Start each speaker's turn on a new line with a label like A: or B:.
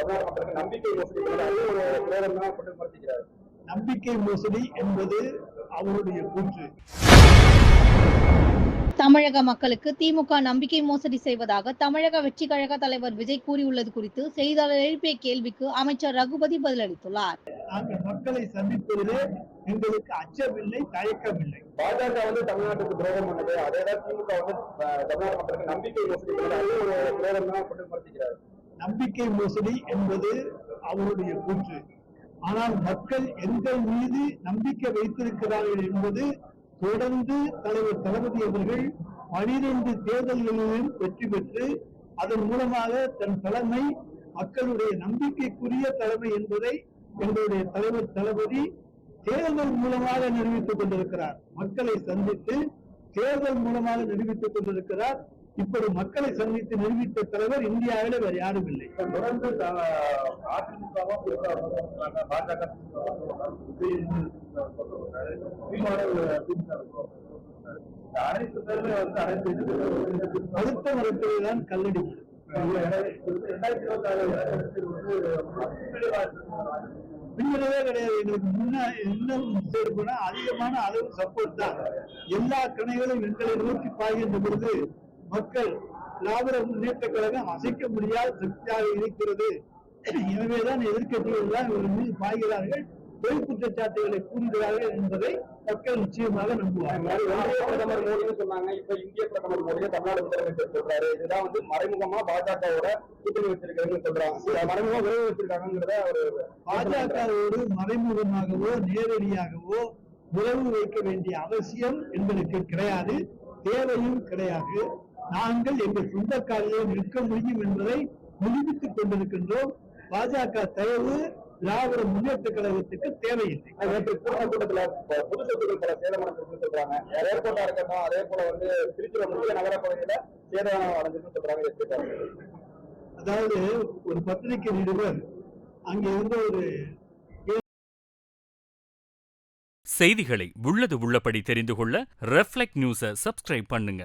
A: மக்களுக்கு நம்பிக்கை மோசடி பண்ணி ஒரு பிரேரம் தான் குற்றப்படுத்திக்கிறார்
B: நம்பிக்கை மோசடி என்பது அவருடைய கூற்று.
C: தமிழக மக்களுக்கு திமுக நம்பிக்கை மோசடி செய்வதாக தமிழக வெற்றி கழக தலைவர் விஜய் கூறியுள்ளது குறித்து செய்தியாளர் எழுப்பிய கேள்விக்கு அமைச்சர் ரகுபதி பதிலளித்துள்ளார்.
B: நாங்கள் மக்களை சந்திப்பதிலே எங்களுக்கு அச்சமில்லை தயக்கமில்லை.
A: பாஜக வந்து தமிழ்நாட்டுக்கு துரோகம் பண்ணது. அதே திமுக வந்து தமிழ்நாடு மக்களுக்கு நம்பிக்கை மோசடி ஒரு பிரேரம் தான் குற்றப்படுத்திக்கிறார்
B: நம்பிக்கை மோசடி என்பது அவருடைய கூற்று. ஆனால் மக்கள் எங்கள் மீது நம்பிக்கை வைத்திருக்கிறார்கள் என்பது தொடர்ந்து தலைவர் தளபதி அவர்கள் பனிரெண்டு தேர்தல்களிலும் வெற்றி பெற்று அதன் மூலமாக தன் தலைமை மக்களுடைய நம்பிக்கைக்குரிய தலைமை என்பதை எங்களுடைய தலைவர் தளபதி தேர்தல் மூலமாக நிரூபித்துக் கொண்டிருக்கிறார். மக்களை சந்தித்து தேர்தல் மூலமாக நிரூபித்துக் கொண்டிருக்கிறார். இப்படி மக்களை சந்தித்து நிரூபித்த தலைவர் இந்தியாவில வேற யாரும் இல்லை.
A: தொடர்ந்து
B: அடுத்த மரத்தில்தான் கல்லடி
A: ரெண்டாயிரத்தி
B: பின்னரவே கிடையாது. எங்களுக்கு முன்ன இன்னும் போனா அதிகமான அளவு சப்போர்ட் தான். எல்லா கணைகளும் எங்களை நோக்கி பாய்கின்ற பொழுது மக்கள் திராவிட முன்னேற்ற கழகம் அசைக்க முடியாத சக்தியாக இருக்கிறது. எனவேதான் எதிர்க்கட்சிகள் தான் இவர்கள் மீது பாய்கிறார்கள். பொய் குற்றச்சாட்டுகளை கூறுகிறார்கள் என்பதை மக்கள் நிச்சயமாக
A: ஒன்றிய பிரதமர் சொன்னாங்க. இப்ப இந்திய பிரதமர் மோடியை தமிழ்நாடு முதலமைச்சர் சொல்றாரு. இதுதான் வந்து மறைமுகமா பாஜகவோட கூட்டணி வச்சிருக்காங்கன்னு சொல்றாங்க. மறைமுகமா விரைவு வச்சிருக்காங்கிறத ஒரு
B: பாஜகவோடு மறைமுகமாகவோ நேரடியாகவோ உறவு வைக்க வேண்டிய அவசியம் எங்களுக்கு கிடையாது. தேவையும் கிடையாது. நாங்கள் எங்கள் சொந்த காலிலே நிற்க முடியும் என்பதை நிரூபித்துக் கொண்டிருக்கின்றோம். பாஜக தயவு திராவிட முன்னேற்ற கழகத்துக்கு தேவையில்லை.
A: நேற்று கூட்ட கூட்டத்துல பொது சொத்துக்கள் பல சேதமடைஞ்சிருக்குன்னு சொல்றாங்க. ஏர்போர்ட்டா இருக்கட்டும் அதே போல வந்து திருச்சியில முக்கிய நகர பகுதியில சேதம் அடைஞ்சிருக்குன்னு சொல்றாங்க?
B: அதாவது ஒரு பத்திரிகை நிருபர் அங்க இருந்த ஒரு
D: செய்திகளை உள்ளது உள்ளபடி தெரிந்து கொள்ள ரெஃப்ளெக்ட் நியூஸை சப்ஸ்கிரைப் பண்ணுங்க.